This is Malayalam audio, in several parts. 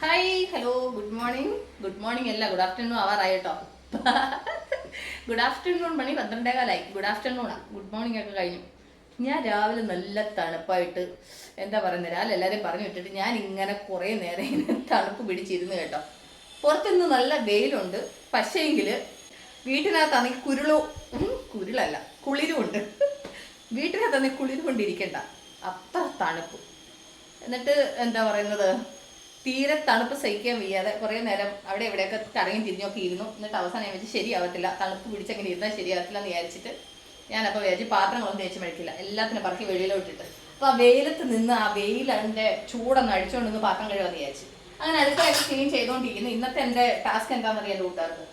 Hi hello good morning good morning അല്ല ഗുഡ് ആഫ്റ്റർനൂൺ അവർ ആയിട്ടോ ഗുഡ് ആഫ്റ്റർനൂൺ മണി പന്ത്രണ്ടേ കാലായി ഗുഡ് ആഫ്റ്റർനൂണാണ് ഗുഡ് മോർണിംഗ് ഒക്കെ കഴിഞ്ഞു. ഞാൻ രാവിലെ നല്ല തണുപ്പായിട്ട് എന്താ പറയുന്നത് രാവിലെ എല്ലാവരെയും പറഞ്ഞു വിട്ടിട്ട് ഞാൻ ഇങ്ങനെ കുറേ നേരം ഇങ്ങനെ തണുപ്പ് പിടിച്ചിരുന്നു കേട്ടോ. പുറത്തുനിന്ന് നല്ല വെയിലുണ്ട്. പക്ഷേങ്കിൽ വീട്ടിനകത്താണെങ്കിൽ കുരുളോ കുരുളല്ല കുളിരുമുണ്ട്. വീട്ടിനകത്താണെങ്കിൽ കുളിര് കൊണ്ടിരിക്കണ്ട അത്ര തണുപ്പ്. എന്നിട്ട് എന്താ പറയുന്നത്? തീരെ തണുപ്പ് സഹിക്കാൻ വയ്യാതെ കുറേ നേരം അവിടെ എവിടെയൊക്കെ കറങ്ങി തിരിഞ്ഞൊക്കെ ഇരുന്നു. എന്നിട്ട് അവസാനം ഞാൻ വെച്ച് ശരിയാവത്തില്ല. തണുപ്പ് പിടിച്ചങ്ങനെ ഇരുന്നാൽ ശരിയാവത്തില്ല എന്ന് വിചാരിച്ചിട്ട് ഞാനപ്പോൾ വിചാരിച്ച് പാത്രങ്ങളൊന്നും തേച്ച് മഴക്കില്ല എല്ലാത്തിനും പറക്കി വെളിയിലോട്ടിട്ട്. അപ്പോൾ ആ വെയിലത്ത് നിന്ന് ആ വെയിലിന്റെ ചൂടൊന്ന് അടിച്ചുകൊണ്ട് നിന്ന് പാത്രം കഴുകാന്ന് വിചാരിച്ചു. അങ്ങനെ അടുക്കളയൊക്കെ ക്ലീൻ ചെയ്തുകൊണ്ടിരിക്കുന്നു ഇന്നത്തെ എന്റെ ടാസ്ക് എന്താണെന്ന് അറിയാൻ കൂട്ടുകാർക്ക്.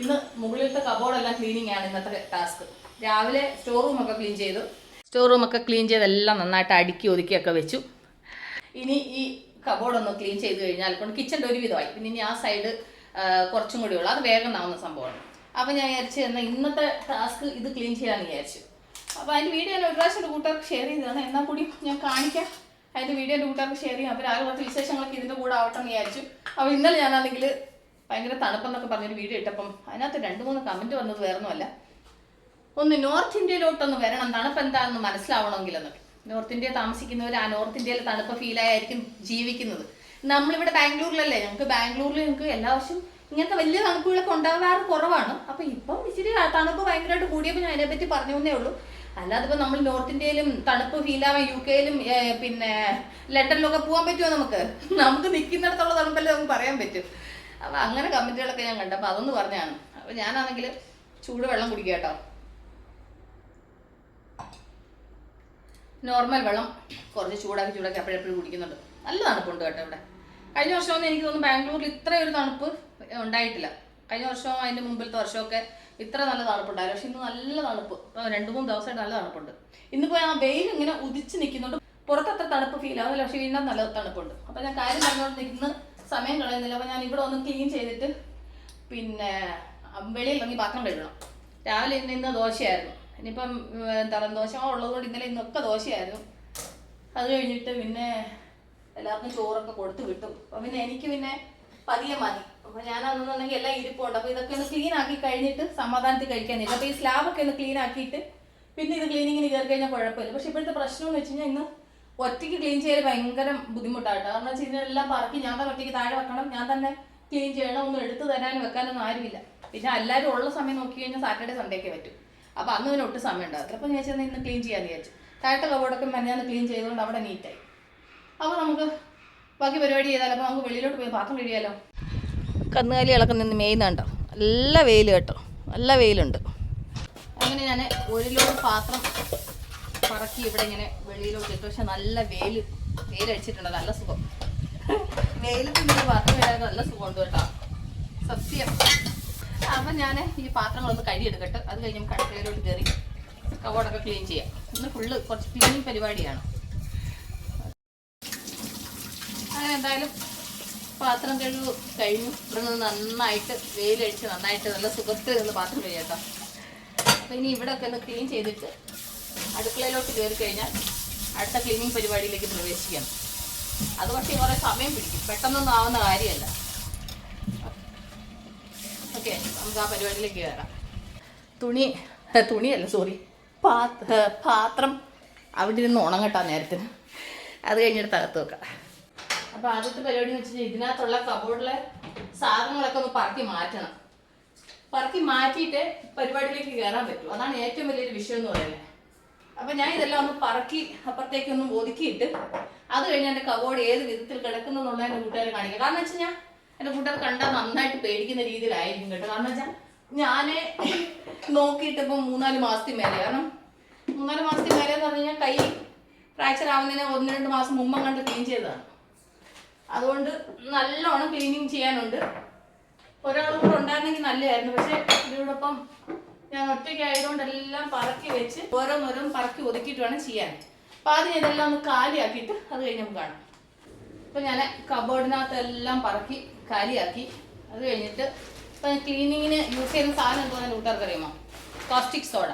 ഇന്ന് മുകളിലത്തെ കബോർഡെല്ലാം ക്ലീനിങ് ആണ് ഇന്നത്തെ ടാസ്ക് രാവിലെ സ്റ്റോർ റൂമൊക്കെ ക്ലീൻ ചെയ്തു. സ്റ്റോർ റൂമൊക്കെ ക്ലീൻ ചെയ്തെല്ലാം നന്നായിട്ട് അടുക്കി ഒതുക്കിയൊക്കെ വെച്ചു. ഇനി ഈ കബോർഡ് ഒന്ന് ക്ലീൻ ചെയ്ത് കഴിഞ്ഞാൽ കൊണ്ട് കിച്ചന്റെ ഒരു വിധമായി പിന്നെ ഇനി ആ സൈഡ് കുറച്ചും കൂടി ഉള്ളു. അത് വേഗം ആവുന്ന സംഭവമാണ്. അപ്പം ഞാൻ വിചാരിച്ചു എന്നാൽ ഇന്നത്തെ ടാസ്ക് ഇത് ക്ലീൻ ചെയ്യാമെന്ന് വിചാരിച്ചു. അപ്പോൾ അതിന്റെ വീഡിയോ ഞാൻ ഒരു പ്രാവശ്യം എന്റെ കൂട്ടുകാർക്ക് ഷെയർ ചെയ്തതാണ്. എന്നാൽ കൂടി ഞാൻ കാണിക്കാം. അതിന്റെ വീഡിയോ എന്റെ കൂട്ടർക്ക് ഷെയർ ചെയ്യാം. അപ്പോൾ രാവിലെ കുറച്ച് വിശേഷങ്ങളൊക്കെ ഇതിന്റെ കൂടെ ആവട്ടെ എന്ന് വിചാരിച്ചു. അപ്പോൾ ഇന്നലെ ഞാനാണെങ്കിൽ ഭയങ്കര തണുപ്പെന്നൊക്കെ പറഞ്ഞൊരു വീഡിയോ ഇട്ടപ്പം അതിനകത്ത് രണ്ട് മൂന്ന് കമന്റ് വന്നത് വേറൊന്നുമല്ല. ഒന്ന് നോർത്ത് ഇന്ത്യയിലോട്ടൊന്ന് വരണം. തണുപ്പ് എന്താണെന്ന് മനസ്സിലാവണമെങ്കിലെന്നൊക്കെ നോർത്ത് ഇന്ത്യ താമസിക്കുന്നവർ ആ നോർത്ത് ഇന്ത്യയിലെ തണുപ്പ് ഫീലായിരിക്കും ജീവിക്കുന്നത്. നമ്മളിവിടെ ബാംഗ്ലൂരിലല്ലേ? ഞങ്ങൾക്ക് ബാംഗ്ലൂരിൽ ഞങ്ങൾക്ക് എല്ലാ വർഷവും ഇങ്ങനത്തെ വലിയ തണുപ്പുകളൊക്കെ ഉണ്ടാകാറ് കുറവാണ്. അപ്പൊ ഇപ്പം ഇച്ചിരി തണുപ്പ് ഭയങ്കരമായിട്ട് കൂടിയപ്പോൾ ഞാൻ അതിനെപ്പറ്റി പറഞ്ഞു എന്നേ ഉള്ളൂ. അല്ലാതെ ഇപ്പം നമ്മൾ നോർത്ത് ഇന്ത്യയിലും തണുപ്പ് ഫീലാവാൻ യു കെയിലും പിന്നെ ലണ്ടനിലൊക്കെ പോകാൻ പറ്റുമോ നമുക്ക്? നമുക്ക് നിൽക്കുന്നിടത്തുള്ള തണുപ്പല്ലേ നമുക്ക് പറയാൻ പറ്റും. അപ്പൊ അങ്ങനെ കമന്റുകളൊക്കെ ഞാൻ കണ്ടപ്പോൾ അതൊന്ന് പറഞ്ഞാണ് അപ്പൊ ഞാനാണെങ്കിൽ ചൂട് വെള്ളം കുടിക്കുക കേട്ടോ. നോർമൽ വെള്ളം കുറച്ച് ചൂടാക്കി ചൂടാക്കി അപ്പോഴെപ്പോഴും കുടിക്കുന്നുണ്ട്. നല്ല തണുപ്പുണ്ട് കേട്ടോ ഇവിടെ. കഴിഞ്ഞ വർഷമൊന്നും എനിക്ക് തോന്നുന്നു ബാംഗ്ലൂരിൽ ഇത്ര ഒരു തണുപ്പ് ഉണ്ടായിട്ടില്ല. കഴിഞ്ഞ വർഷം അതിന്റെ മുമ്പിലത്തെ വർഷമൊക്കെ ഇത്ര നല്ല തണുപ്പുണ്ടായിരുന്നു. പക്ഷെ ഇന്ന് നല്ല തണുപ്പ്. ഇപ്പോൾ രണ്ട് മൂന്ന് ദിവസമായിട്ട് നല്ല തണുപ്പുണ്ട്. ഇന്നിപ്പോൾ ആ വെയിൽ ഇങ്ങനെ ഉദിച്ച് നിൽക്കുന്നുണ്ട് പുറത്തത്ര തണുപ്പ് ഫീൽ ആവില്ല പക്ഷെ വീണ്ടും നല്ല തണുപ്പുണ്ട്. അപ്പോൾ ഞാൻ കാര്യം പറഞ്ഞുകൊണ്ട് നിൽക്കുന്ന സമയം കളയുന്നില്ല. അപ്പോൾ ഞാൻ ഇവിടെ ഒന്ന് ക്ലീൻ ചെയ്തിട്ട് പിന്നെ വെളിയിൽ ഇറങ്ങി പാത്രം കഴുകണം. രാവിലെ ഇന്ന് ഇന്ന് ദോശയായിരുന്നു. ഇനിയിപ്പം ഉം, എന്താ പറയുക ദോശ ഉള്ളതുകൊണ്ട് ഇന്നലെ ഇന്നൊക്കെ ദോശയായിരുന്നു. അത് കഴിഞ്ഞിട്ട് പിന്നെ എല്ലാവർക്കും ചോറൊക്കെ കൊടുത്തു വിട്ടു. അപ്പം പിന്നെ എനിക്ക് പിന്നെ പതിയെ മതി. അപ്പം ഞാനതെന്നുണ്ടെങ്കിൽ എല്ലാം ഇരിപ്പുണ്ട്. അപ്പോൾ ഇതൊക്കെ ഒന്ന് ക്ലീൻ ആക്കി കഴിഞ്ഞിട്ട് സമാധാനത്തിൽ കഴിക്കാനില്ല അപ്പോൾ ഈ സ്ലാബൊക്കെ ഒന്ന് ക്ലീൻ ആക്കിയിട്ട് പിന്നെ ഇത് ക്ലീനിങ്ങിന് കയറി കഴിഞ്ഞാൽ കുഴപ്പമില്ല. പക്ഷെ ഇപ്പോഴത്തെ പ്രശ്നം എന്ന് വെച്ച് കഴിഞ്ഞാൽ ഇന്ന് ഒറ്റയ്ക്ക് ക്ലീൻ ചെയ്യൽ ഭയങ്കര ബുദ്ധിമുട്ടാട്ടോ കാരണം വെച്ച് കഴിഞ്ഞാൽ എല്ലാം പറക്കി ഞാൻ തന്നെ ഒറ്റയ്ക്ക് താഴെ വെക്കണം. ഞാൻ തന്നെ ക്ലീൻ ചെയ്യണം. ഒന്നും എടുത്തു തരാനും വെക്കാനൊന്നും ആരുമില്ല. പിന്നെ എല്ലാവരും ഉള്ള സമയം നോക്കി കഴിഞ്ഞാൽ സാറ്റർഡേ സൺഡേ പറ്റും. അപ്പോൾ അന്ന് അതിന് ഒട്ടും സമയം ഉണ്ടാകത്തില്ല അപ്പോൾ ഞാൻ ചെന്ന് ഇന്ന് ക്ലീൻ ചെയ്യാന്ന് വിചാരിച്ചു. താഴത്തെ കബോർഡൊക്കെ മെനഞ്ഞാന്ന് ക്ലീൻ ചെയ്തുകൊണ്ട് അവിടെ നീറ്റായി അപ്പോൾ നമുക്ക് ബാക്കി പരിപാടി ചെയ്താലും? അപ്പോൾ നമുക്ക് വെളിയിലോട്ട് പോയി പാത്രം കഴിയാലോ കന്നുകാലി ഇളക്കം നിന്ന് മേയുന്നുണ്ടോ? നല്ല വെയിൽ കേട്ടോ. നല്ല വെയിലുണ്ട്. അങ്ങനെ ഞാൻ ഒരു ലോഡ് പാത്രം പറക്കി ഇവിടെ ഇങ്ങനെ വെളിയിലോട്ട് ഇട്ടു. പക്ഷെ നല്ല വെയിൽ വെയിലടിച്ചിട്ടുണ്ട് നല്ല സുഖം. വെയിലത്ത് ഇങ്ങനെ പാത്രം ഇടാൻ നല്ല സുഖമുണ്ട് കേട്ടോ. സത്യം. അപ്പം ഞാൻ ഈ പാത്രങ്ങളൊന്ന് കഴുകിയെടുക്കട്ടെ. അത് കഴിഞ്ഞ് നമുക്ക് അടുക്കളയിലോട്ട് കയറി കവോടൊക്കെ ക്ലീൻ ചെയ്യാം. ഇന്ന് ഫുള്ള് കുറച്ച് ക്ലീനിങ് പരിപാടിയാണ്. അങ്ങനെ എന്തായാലും പാത്രം കഴുകു കഴിഞ്ഞു. ഇവിടെ നിന്ന് നന്നായിട്ട് വെയിലടിച്ച് നന്നായിട്ട് നല്ല സുഖത്തിൽ നിന്ന് പാത്രം കഴിയാട്ടോ അപ്പം ഇനി ഇവിടെ ഒക്കെ ഒന്ന് ക്ലീൻ ചെയ്തിട്ട് അടുക്കളയിലോട്ട് കയറി കഴിഞ്ഞാൽ അടുത്ത ക്ലീനിങ് പരിപാടിയിലേക്ക് പ്രവേശിക്കാം. അത് പക്ഷേ കുറേ സമയം പിടിക്കും. പെട്ടെന്നൊന്നും ആവുന്ന കാര്യമല്ല. ഓക്കെ നമുക്ക് ആ പരിപാടിയിലേക്ക് കയറാം തുണി തുണിയല്ല സോറി പാത്രം. അവിടെ ഇരുന്ന് ഉണങ്ങട്ടാ നേരത്തിന്. അത് കഴിഞ്ഞിട്ട് തകർത്ത് വെക്കാം. അപ്പോൾ ആദ്യത്തെ പരിപാടി എന്ന് വെച്ചാൽ ഇതിനകത്തുള്ള കബോർഡിലെ സാധനങ്ങളൊക്കെ ഒന്ന് പറക്കി മാറ്റണം. പറക്കി മാറ്റിയിട്ട് പരിപാടിയിലേക്ക് കയറാൻ പറ്റും. അതാണ് ഏറ്റവും വലിയൊരു വിഷയം എന്ന് പറയുന്നത്. അപ്പം ഞാൻ ഇതെല്ലാം ഒന്ന് പറക്കി അപ്പുറത്തേക്ക് ഒന്ന് ഒതുക്കിയിട്ട് അത് കഴിഞ്ഞ് എന്റെ കബോർഡ് ഏത് വിധത്തിൽ കിടക്കുന്നു എന്നുള്ള കൂട്ടുകാരെ കാണിക്കുക കാരണം വെച്ച് കഴിഞ്ഞാൽ എന്റെ കൂട്ടുകാർ കണ്ടാൽ നന്നായിട്ട് പേടിക്കുന്ന രീതിയിലായിരിക്കും കേട്ടോ. കാരണം വെച്ചാൽ ഞാൻ നോക്കിയിട്ട് മൂന്നാൽ മാസത്തിൽ മേലെ. കാരണം മൂന്നാൽ മാസത്തിൽ മേലെ എന്ന് പറഞ്ഞു കഴിഞ്ഞാൽ കൈ ഫ്രാക്ചർ ആവുന്നതിന് ഒന്ന് രണ്ട് മാസം മുമ്പ് കണ്ട് ക്ലീൻ ചെയ്തതാണ്. അതുകൊണ്ട് നല്ലോണം ക്ലീനിങ് ചെയ്യാനുണ്ട്. ഒരാളും കൂടെ ഉണ്ടായിരുന്നെങ്കിൽ നല്ലതായിരുന്നു. പക്ഷെ ഇതിനോടൊപ്പം ഞാൻ ഒറ്റയ്ക്ക് ആയതുകൊണ്ട് എല്ലാം പറക്കി വെച്ച് ഓരോന്നോരോന്ന് പറക്കി ഒതുക്കിയിട്ട് വേണം ചെയ്യാൻ. അപ്പം ആദ്യം ഇതെല്ലാം ഒന്ന് കാലിയാക്കിയിട്ട് അത് കഴിഞ്ഞ് നമുക്ക് കാണാം. ഇപ്പം ഞാൻ കബോർഡിനകത്ത് എല്ലാം പറക്കി കാലിയാക്കി. അത് കഴിഞ്ഞിട്ട് ഇപ്പം ക്ലീനിങ്ങിന് യൂസ് ചെയ്യുന്ന സാധനം എന്തോന്ന് കൂട്ടുകാർക്ക് അറിയുമോ കോസ്റ്റിക് സോഡ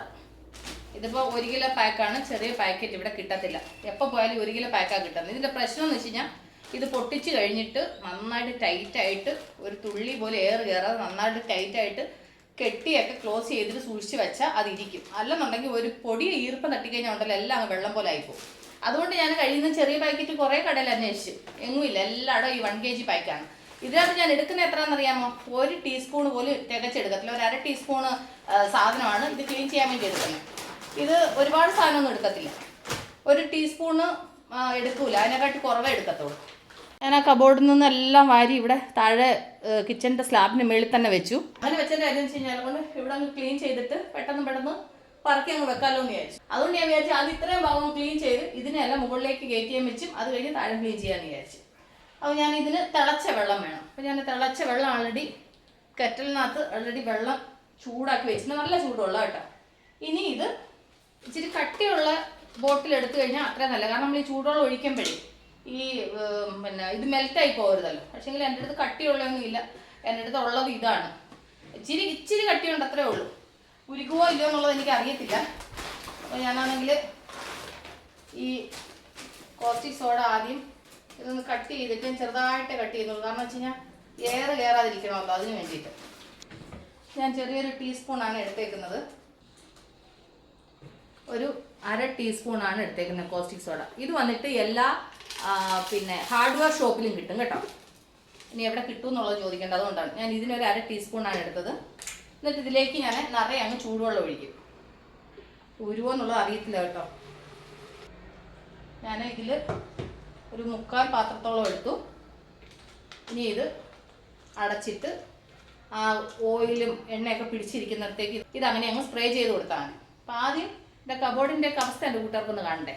ഇതിപ്പോൾ ഒരു കിലോ പാക്കാണ് ചെറിയ പാക്കറ്റ് ഇവിടെ കിട്ടത്തില്ല. എപ്പോൾ പോയാലും ഒരു കിലോ പാക്കാണ് കിട്ടുന്നത്. ഇതിന്റെ പ്രശ്നം എന്ന് വെച്ച് കഴിഞ്ഞാൽ ഇത് പൊട്ടിച്ച് കഴിഞ്ഞിട്ട് നന്നായിട്ട് ടൈറ്റായിട്ട് ഒരു തുള്ളി പോലെ എയർ കയറാതെ നന്നായിട്ട് ടൈറ്റായിട്ട് കെട്ടിയൊക്കെ ക്ലോസ് ചെയ്തിട്ട് സൂക്ഷിച്ച് വെച്ചാൽ അതിരിക്കും. അല്ലെന്നുണ്ടെങ്കിൽ ഒരു പൊടി ഈർപ്പം തട്ടിക്കഴിഞ്ഞാൽ ഉണ്ടല്ലോ എല്ലാം വെള്ളം പോലെ ആയിപ്പോവും. അതുകൊണ്ട് ഞാൻ കഴിയുന്ന ചെറിയ പാക്കറ്റ് കുറേ കടയിൽ അന്വേഷിച്ചു. എങ്ങുമില്ല എല്ലായിടും ഈ വൺ കെ ജി പാക്കാണ് ഇതിനകത്ത് ഞാൻ എടുക്കുന്ന എത്രയാണെന്നറിയാമോ ഒരു ടീസ്പൂൺ പോലും തികച്ചെടുക്കത്തില്ല. ഒരു അര ടീസ്പൂൺ സാധനമാണ് ഇത് ക്ലീൻ ചെയ്യാൻ വേണ്ടി എടുക്കുന്നത്. ഇത് ഒരുപാട് സാധനമൊന്നും എടുക്കത്തില്ല. ഒരു ടീസ്പൂണ് എടുക്കൂല. അതിനെക്കാട്ടി കുറവേ എടുക്കത്തുള്ളൂ. ഞാൻ ആ കബോർഡിൽ നിന്നെല്ലാം വാരി ഇവിടെ താഴെ കിച്ചന്റെ സ്ലാബിന് മേളിൽ തന്നെ വെച്ചു. അങ്ങനെ വെച്ചതിന്റെ കാര്യം വെച്ച് കഴിഞ്ഞാൽ ഇവിടെ ക്ലീൻ ചെയ്തിട്ട് പെട്ടെന്ന് പെട്ടെന്ന് പറക്കി അങ്ങ് വെക്കാമല്ലോ എന്ന് വിചാരിച്ചു. അതുകൊണ്ട് ഞാൻ വിചാരിച്ചു അത് ഇത്രയും ഭാഗം ക്ലീൻ ചെയ്ത് ഇതിനെല്ലാം മുകളിലേക്ക് കയറ്റി ചെയ്യാൻ വെച്ചും അത് കഴിഞ്ഞ് താഴെ ക്ലീൻ ചെയ്യാമെന്ന് വിചാരിച്ചു. അപ്പോൾ ഞാൻ ഇതിന് തിളച്ച വെള്ളം വേണം. അപ്പോൾ ഞാൻ തിളച്ച വെള്ളം ആൾറെഡി കെറ്റലിനകത്ത് ഓൾറെഡി വെള്ളം ചൂടാക്കി വെച്ചിട്ട് നല്ല ചൂടുള്ള കേട്ടോ. ഇനി ഇത് ഇച്ചിരി കട്ടിയുള്ള ബോട്ടിൽ എടുത്തു കഴിഞ്ഞാൽ അത്രയും നല്ല കാരണം നമ്മൾ ഈ ചൂടുവെള്ളം ഒഴിക്കുമ്പോഴേ ഈ പിന്നെ ഇത് മെൽറ്റായി പോകരുതല്ലോ പക്ഷേങ്കിൽ എന്റെ അടുത്ത് കട്ടിയുള്ളതൊന്നും ഇല്ല. എന്റെ അടുത്ത് ഉള്ളത് ഇതാണ്. ഇച്ചിരി ഇച്ചിരി കട്ടിയുണ്ട് അത്രേ ഉള്ളൂ. ഉരുകുവോ ഇല്ലയോ എന്നുള്ളത് എനിക്ക് അറിയത്തില്ല അപ്പോൾ ഞാനാണെങ്കിൽ ഈ കോസ്റ്റിക് സോഡ ആദ്യം ഇതൊന്ന് കട്ട് ചെയ്തിട്ട് ചെറുതായിട്ട് കട്ട് ചെയ്യുന്നുള്ളൂ. കാരണം വെച്ച് കഴിഞ്ഞാൽ എയർ കയറാതിരിക്കണമല്ലോ അതിന് വേണ്ടിയിട്ട്. ഞാൻ ചെറിയൊരു ടീസ്പൂണാണ് എടുത്തേക്കുന്നത്. ഒരു അര ടീസ്പൂണാണ് എടുത്തേക്കുന്നത് കോസ്റ്റിക് സോഡ ഇത് വന്നിട്ട് എല്ലാ പിന്നെ ഹാർഡ്വെയർ ഷോപ്പിലും കിട്ടും കേട്ടോ. ഇനി എവിടെ കിട്ടും എന്നുള്ളത് ചോദിക്കേണ്ടത് അതുകൊണ്ടാണ് ഞാൻ ഇതിനൊരു അര ടീസ്പൂണാണ് എടുത്തത്. എന്നിട്ട് ഇതിലേക്ക് ഞാൻ നിറയെ അങ്ങ് ചൂടുവെള്ളം ഒഴിക്കും. ഉരുവോ എന്നുള്ളത് അറിയത്തില്ല കേട്ടോ. ഞാൻ ഇതിൽ ഒരു മുക്കാൽ പാത്രത്തോളം എടുത്തു. ഇനി ഇത് അടച്ചിട്ട് ആ ഓയിലും എണ്ണയൊക്കെ പിടിച്ചിരിക്കുന്നിടത്തേക്ക് ഇത് അങ്ങനെ അങ്ങ് സ്പ്രേ ചെയ്ത് കൊടുത്താണ് അപ്പം ആദ്യം എന്റെ കബോർഡിന്റെ ഒക്കെ അവസ്ഥ എന്റെ കൂട്ടുകാർക്കൊന്ന് കാണണ്ടേ?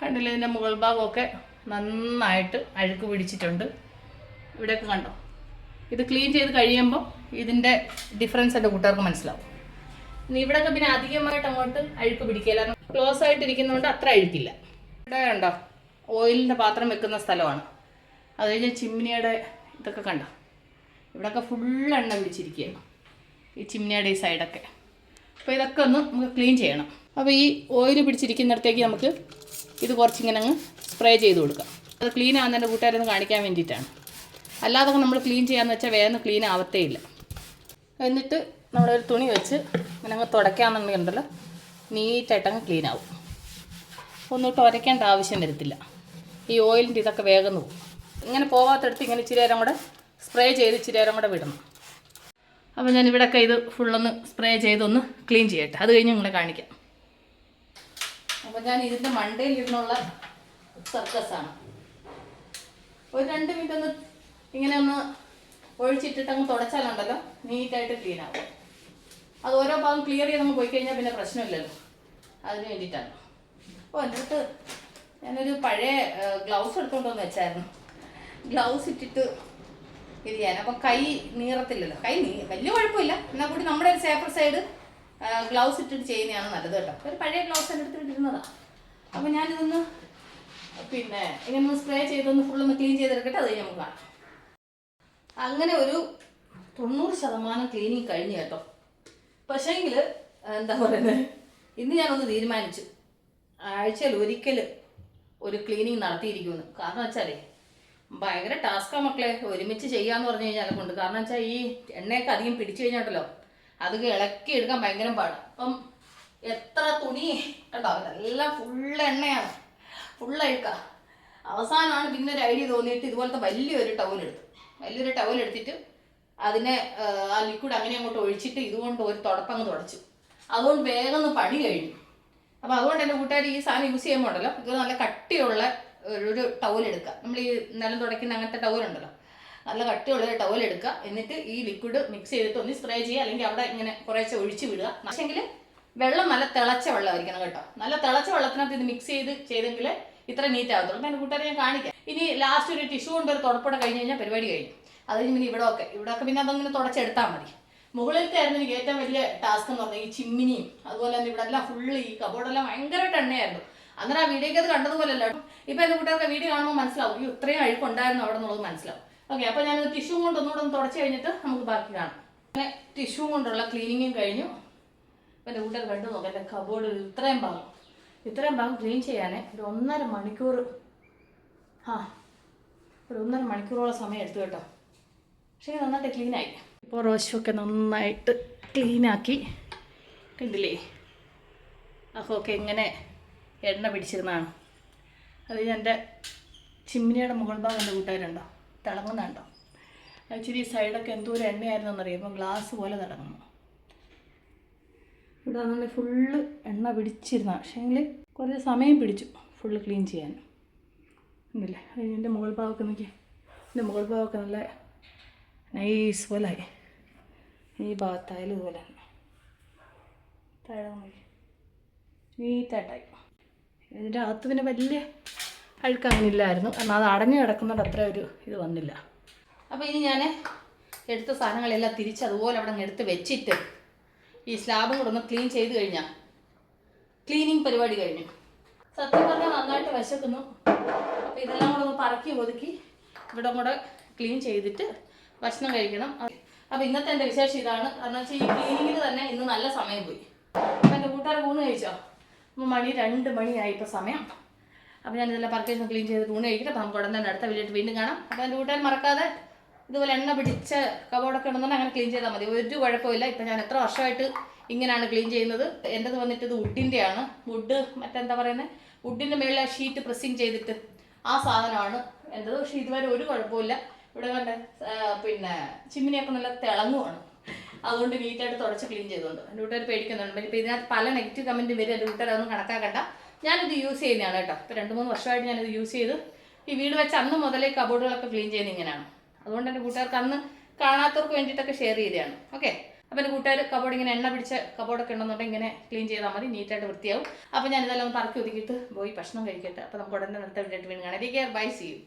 കണ്ടില്ല ഇതിന്റെ മുകൾ ഭാഗമൊക്കെ നന്നായിട്ട് അഴുക്ക് പിടിച്ചിട്ടുണ്ട്. ഇവിടെയൊക്കെ കണ്ടോ? ഇത് ക്ലീൻ ചെയ്ത് കഴിയുമ്പോൾ ഇതിന്റെ ഡിഫറൻസ് എന്റെ കൂട്ടുകാർക്ക് മനസ്സിലാവും. ഇവിടെയൊക്കെ പിന്നെ അധികമായിട്ട് അങ്ങോട്ട് അഴുക്ക് പിടിക്കില്ല ക്ലോസ് ആയിട്ടിരിക്കുന്നതുകൊണ്ട് അത്ര അഴുക്കില്ല. ഇവിടെ കണ്ടോ? ഓയിലിന്റെ പാത്രം വെക്കുന്ന സ്ഥലമാണ്. അത് കഴിഞ്ഞാൽ ചിമ്മിനിയുടെ ഇതൊക്കെ കണ്ടോ? ഇവിടെയൊക്കെ ഫുൾ എണ്ണ പിടിച്ചിരിക്കുകയാണ്. ഈ ചിമ്മിനിയുടെ ഈ സൈഡൊക്കെ അപ്പോൾ ഇതൊക്കെ ഒന്ന് നമുക്ക് ക്ലീൻ ചെയ്യണം. അപ്പോൾ ഈ ഓയിൽ പിടിച്ചിരിക്കുന്നിടത്തേക്ക് നമുക്ക് ഇത് കുറച്ചിങ്ങനെ അങ്ങ് സ്പ്രേ ചെയ്ത് കൊടുക്കാം. അത് ക്ലീൻ ആകുന്നതിന്റെ കൂട്ടുകാരൊന്ന് കാണിക്കാൻ വേണ്ടിയിട്ടാണ്. അല്ലാതെ നമ്മൾ ക്ലീൻ ചെയ്യാന്ന് വെച്ചാൽ വേഗം ക്ലീൻ ആവത്തേ ഇല്ല എന്നിട്ട് നമ്മളൊരു തുണി വെച്ച് ഇങ്ങനെ അങ്ങ് തുടയ്ക്കാന്നുണ്ടെങ്കിലുണ്ടല്ലോ നീറ്റായിട്ട് അങ്ങ് ക്ലീൻ ആവും. ഒന്നും ഉരയ്ക്കേണ്ട ആവശ്യം വരത്തില്ല. ഈ ഓയിലിന്റെ ഇതൊക്കെ വേഗം പോകും ഇങ്ങനെ പോവാത്തടുത്ത് ഇങ്ങനെ ഇച്ചിരി നേരം കൂടെ സ്പ്രേ ചെയ്ത് ഇച്ചിരി നേരം കൂടെ വിടണം. അപ്പോൾ ഞാൻ ഇവിടെയൊക്കെ ഇത് ഫുള്ളൊന്ന് സ്പ്രേ ചെയ്തൊന്ന് ക്ലീൻ ചെയ്യട്ടെ. അത് കഴിഞ്ഞ് നിങ്ങളെ കാണിക്കാം. അപ്പോൾ ഞാൻ ഇതിന്റെ മണ്ടയിൽ ഇരുന്നുള്ള സർക്കസാണ് ഒരു രണ്ട് മിനിറ്റ് ഒന്ന് ഇങ്ങനെ ഒന്ന് ഒഴിച്ചിട്ടിട്ട് അങ്ങ് തുടച്ചാലുണ്ടല്ലോ നീറ്റായിട്ട് ക്ലീൻ ആവും. അത് ഓരോ ഭാഗം ക്ലിയർ ചെയ്ത് അങ്ങ് പോയി കഴിഞ്ഞാൽ പിന്നെ പ്രശ്നമില്ലല്ലോ. അതിന് വേണ്ടിയിട്ടാണ്. അപ്പോൾ അടുത്ത് ഞാനൊരു പഴയ ഗ്ലൗസ് എടുത്തുകൊണ്ട് വന്ന് വെച്ചായിരുന്നു. ഗ്ലൗസ് ഇട്ടിട്ട് ഇത് ചെയ്യാൻ അപ്പം കൈ നീറത്തില്ലല്ലോ. കൈ നീ വലിയ കുഴപ്പമില്ല. എന്നാൽ കൂടി നമ്മുടെ ഒരു സേഫർ സൈഡ് ഗ്ലൗസ് ഇട്ടിട്ട് ചെയ്യുന്നതാണ് നല്ലത് കേട്ടോ. ഒരു പഴയ ഗ്ലൗസ് എന്റെ അടുത്ത് ഇട്ടിരുന്നതാണ് അപ്പം ഞാനിതൊന്ന് പിന്നെ ഇങ്ങനെ ഒന്ന് സ്പ്രേ ചെയ്തൊന്ന് ഫുള്ളൊന്ന് ക്ലീൻ ചെയ്തെടുക്കട്ടെ അത് നമുക്ക് കാണാം. അങ്ങനെ ഒരു തൊണ്ണൂറ് ശതമാനം ക്ലീനിങ് കഴിഞ്ഞു കേട്ടോ. പക്ഷേങ്കിൽ എന്താ പറയുന്നത് ഇന്ന് ഞാനൊന്ന് തീരുമാനിച്ചു. ആഴ്ചയിൽ ഒരിക്കൽ ഒരു ക്ലീനിങ് നടത്തിയിരിക്കുമെന്ന്. കാരണം വെച്ചാലേ ഭയങ്കര ടാസ്ക്കാ മക്കളെ. ഒരുമിച്ച് ചെയ്യാന്ന് പറഞ്ഞു കഴിഞ്ഞാൽ കൊണ്ട്. കാരണം വെച്ചാൽ ഈ എണ്ണയൊക്കെ അധികം പിടിച്ചു കഴിഞ്ഞാട്ടല്ലോ അത് ഇളക്കി എടുക്കാൻ ഭയങ്കര പാടാണ് അപ്പം എത്ര തുണി കണ്ടോ? അതെല്ലാം ഫുള്ള് എണ്ണയാണ്. ഫുള്ള് അഴുക്ക. അവസാനമാണ് പിന്നെ ഒരു ഐഡിയ തോന്നിയിട്ട് ഇതുപോലത്തെ വലിയൊരു ടൗൺ എടുത്തു വലിയൊരു ടവൽ എടുത്തിട്ട് അതിനെ ആ, ലിക്വിഡ് അങ്ങനെ അങ്ങോട്ട് ഒഴിച്ചിട്ട് ഇതുകൊണ്ട് ഒരു തുടപ്പങ്ങ് തുടച്ചു. അതുകൊണ്ട് വേഗം ഒന്ന് പണി കഴിഞ്ഞു. അപ്പോൾ അതുകൊണ്ട് എന്റെ കൂട്ടുകാർ ഈ സാധനം യൂസ് ചെയ്യുമ്പോൾ ഉണ്ടല്ലോ ഇത് നല്ല കട്ടിയുള്ള ഒരു ടവൽ എടുക്കുക. നമ്മൾ ഈ നിലം തുടയ്ക്കുന്ന അങ്ങനത്തെ ടവൽ ഉണ്ടല്ലോ നല്ല കട്ടിയുള്ള ഒരു ടവൽ എടുക്കുക. എന്നിട്ട് ഈ ലിക്വിഡ് മിക്സ് ചെയ്തിട്ട് ഒന്ന് സ്പ്രേ ചെയ്യുക. അല്ലെങ്കിൽ അവിടെ ഇങ്ങനെ കുറേശ്ശെ ഒഴിച്ച് വിടുക. പക്ഷേങ്കിൽ വെള്ളം നല്ല തിളച്ച വെള്ളമായിരിക്കണം കേട്ടോ. നല്ല തിളച്ച വെള്ളത്തിനകത്ത് ഇത് മിക്സ് ചെയ്ത് ചെയ്തെങ്കിൽ ഇത്ര നീറ്റ് ആകത്തുള്ളൂ ഞാൻ എന്റെ കൂട്ടുകാരെ ഞാൻ കാണിക്കാം. ഇനി ലാസ്റ്റ് ഒരു ടിഷ്യൂ കൊണ്ട് ഒരു തുടപ്പട കഴിഞ്ഞ് കഴിഞ്ഞാൽ പരിപാടി കഴിഞ്ഞു. അത് കഴിഞ്ഞ് പിന്നെ ഇവിടെ ഒക്കെ ഇവിടെ ഒക്കെ പിന്നെ അതങ്ങനെ തുടച്ചെടുത്താൽ മതി. മുകളിലത്തെ ആയിരുന്നു എനിക്ക് ഏറ്റവും വലിയ ടാസ്ക് എന്ന് പറഞ്ഞാൽ ഈ ചിമ്മിനിയും അതുപോലെ തന്നെ ഇവിടെ എല്ലാം ഫുള്ള് ഈ കബോർഡെല്ലാം ഭയങ്കരമായിട്ട് എണ്ണയായിരുന്നു. അങ്ങനെ ആ വീഡിയോക്ക് അത് കണ്ടതുപോലല്ല ഇപ്പൊ എന്റെ കൂട്ടുകാർക്ക് വീഡിയോ കാണുമ്പോൾ മനസ്സിലാവും. ഈ ഇത്രയും അഴുക്കുണ്ടായിരുന്നു അവിടെ എന്നുള്ളത് മനസ്സിലാവും. ഓക്കെ അപ്പോൾ ഞാൻ ടിഷ്യൂ കൊണ്ട് ഒന്നുകൂടെ ഒന്ന് തുടച്ച് കഴിഞ്ഞിട്ട് നമുക്ക് ബാക്കി കാണാം. അങ്ങനെ ടിഷ്യൂ കൊണ്ടുള്ള ക്ലീനിങ്ങും കഴിഞ്ഞു. എന്റെ കൂട്ടുകാർ കണ്ടു നോക്കാം എന്റെ കബോർഡ് ഇത്രയും ഭാഗം ഇത്രയും ഭാഗം ക്ലീൻ ചെയ്യാനേ ഒരു ഒന്നര മണിക്കൂർ. ആ ഒരു ഒന്നര മണിക്കൂറോളം സമയം എടുത്തു കേട്ടോ. പക്ഷേ നന്നായിട്ട് ക്ലീനായി ഇപ്പോൾ റോശമൊക്കെ നന്നായിട്ട് ക്ലീനാക്കി കണ്ടില്ലേ? അഹോക്കെ എങ്ങനെ എണ്ണ പിടിച്ചിരുന്നതാണ്. അത് എന്റെ ചിമ്മിനിയുടെ മുകൾ ഭാഗം എന്റെ കൂട്ടുകാരുണ്ടോ? തിളങ്ങുന്നുണ്ടോ? ഇച്ചിരി സൈഡൊക്കെ എന്തോ ഒരു എണ്ണയായിരുന്നെന്നറിയാം? ഗ്ലാസ് പോലെ തിളങ്ങുന്നു. ഇവിടെ വന്നുകൊണ്ട് ഫുള്ള് എണ്ണ പിടിച്ചിരുന്ന. പക്ഷേങ്കിൽ കുറേ സമയം പിടിച്ചു ഫുള്ള് ക്ലീൻ ചെയ്യാൻ. ഉണ്ടല്ലേ അതിന്റെ മുകൾ ഭാഗമൊക്കെ നോക്കിയാൽ എന്റെ മുകൾ ഭാഗമൊക്കെ നല്ല നൈസ് പോലായി. ഈ ഭാഗത്തായാലും ഇതുപോലെ തന്നെ. താഴെ നീറ്റായിട്ടായി ഇതിന്റെ അകത്ത് പിന്നെ വലിയ അഴുക്ക് അങ്ങനെ ഇല്ലായിരുന്നു. കാരണം അത് അടഞ്ഞു കിടക്കുന്നുണ്ട് അത്ര ഒരു ഇത് വന്നില്ല. അപ്പോൾ ഇനി ഞാൻ എടുത്ത സാധനങ്ങളെല്ലാം തിരിച്ച് അതുപോലെ അവിടെ എടുത്ത് വെച്ചിട്ട് ഈ സ്ലാബും കൂടെ ഒന്ന് ക്ലീൻ ചെയ്ത് കഴിഞ്ഞാൽ ക്ലീനിങ് പരിപാടി കഴിഞ്ഞു. സത്യം പറഞ്ഞാൽ നന്നായിട്ട് വിശക്കുന്നു. അപ്പോൾ ഇതെല്ലാം കൂടെ ഒന്ന് പറക്കി ഒതുക്കി ഇവിടെ കൂടെ ക്ലീൻ ചെയ്തിട്ട് ഭക്ഷണം കഴിക്കണം. അപ്പോൾ ഇന്നത്തെ എന്റെ വിശേഷം ഇതാണ്. കാരണം വെച്ചാൽ ഈ ക്ലീനിങ്ങിന് തന്നെ ഇന്ന് നല്ല സമയം പോയി. അപ്പം എന്റെ കൂട്ടുകാരെ ഊണ് കഴിച്ചോ? അപ്പോൾ മണി രണ്ട് മണിയായി ഇപ്പോൾ സമയം. അപ്പോൾ ഞാൻ ഇതെല്ലാം പറക്കി ക്ലീൻ ചെയ്ത് ഊണ് കഴിക്കട്ടെ. അപ്പോൾ നമുക്ക് ഉടനെ അടുത്ത വീട്ടിൽ വീണ്ടും കാണാം. അപ്പോൾ എന്റെ കൂട്ടുകാർ മറക്കാതെ ഇതുപോലെ എണ്ണ പിടിച്ച കബോർഡൊക്കെ ഉണ്ടെന്നുണ്ടെങ്കിൽ അങ്ങനെ ക്ലീൻ ചെയ്താൽ മതി. ഒരു കുഴപ്പമില്ല. ഇപ്പം ഞാൻ എത്ര വർഷമായിട്ട് ഇങ്ങനെയാണ് ക്ലീൻ ചെയ്യുന്നത്. എന്റെത് വന്നിട്ട് ഇത് വുഡിന്റെയാണ് വുഡ് മറ്റെന്താ പറയുന്നത് വുഡിന്റെ മേളിൽ ഷീറ്റ് പ്രസ്സിങ് ചെയ്തിട്ട് ആ സാധനമാണ് എന്റെത് പക്ഷേ ഇതുവരെ ഒരു കുഴപ്പമില്ല. ഇവിടെ കണ്ട പിന്നെ ചിമ്മിനിയൊക്കെ നല്ല തിളങ്ങുവാണ്. അതുകൊണ്ട് നീറ്റായിട്ട് തുടച്ച് ക്ലീൻ ചെയ്തുകൊണ്ട്. എന്റെ വീട്ടുകാർ പേടിക്കുന്നുണ്ട്. ഇപ്പം ഇതിനകത്ത് പല നെഗറ്റീവ് കമന്റ് വരും. എന്റെ വീട്ടുകാർ അതൊന്നും കണക്കാക്കണ്ട. ഞാനിത് യൂസ് ചെയ്യുന്നതാണ് കേട്ടോ. ഇപ്പോൾ രണ്ട് മൂന്ന് വർഷമായിട്ട് ഞാനിത് യൂസ് ചെയ്ത്. ഈ വീട് വെച്ച് അന്ന് മുതലേ കബോർഡുകളൊക്കെ ക്ലീൻ ചെയ്യുന്നത് ഇങ്ങനെയാണ്. അതുകൊണ്ട് എന്റെ കൂട്ടുകാർക്ക് അന്ന് കാണാത്തവർക്ക് വേണ്ടിയിട്ടൊക്കെ ഷെയർ ചെയ്തതാണ്. ഓക്കെ അപ്പോൾ എന്റെ കൂട്ടുകാർ കബോർഡ് ഇങ്ങനെ എണ്ണ പിടിച്ച കബോർഡൊക്കെ ഉണ്ടെന്നുണ്ടെങ്കിൽ ഇങ്ങനെ ക്ലീൻ ചെയ്താൽ മതി നീറ്റായിട്ട് വൃത്തിയാവും. അപ്പോൾ ഞാൻ ഇതെല്ലാം ഒന്ന് പറക്കി ഒതുക്കിയിട്ട് പോയി ഭക്ഷണം കഴിക്കട്ടെ. അപ്പോൾ നമുക്ക് ഉടനെ അടുത്ത വീണ് വീണ്ടും കാണാം ബൈ സി യു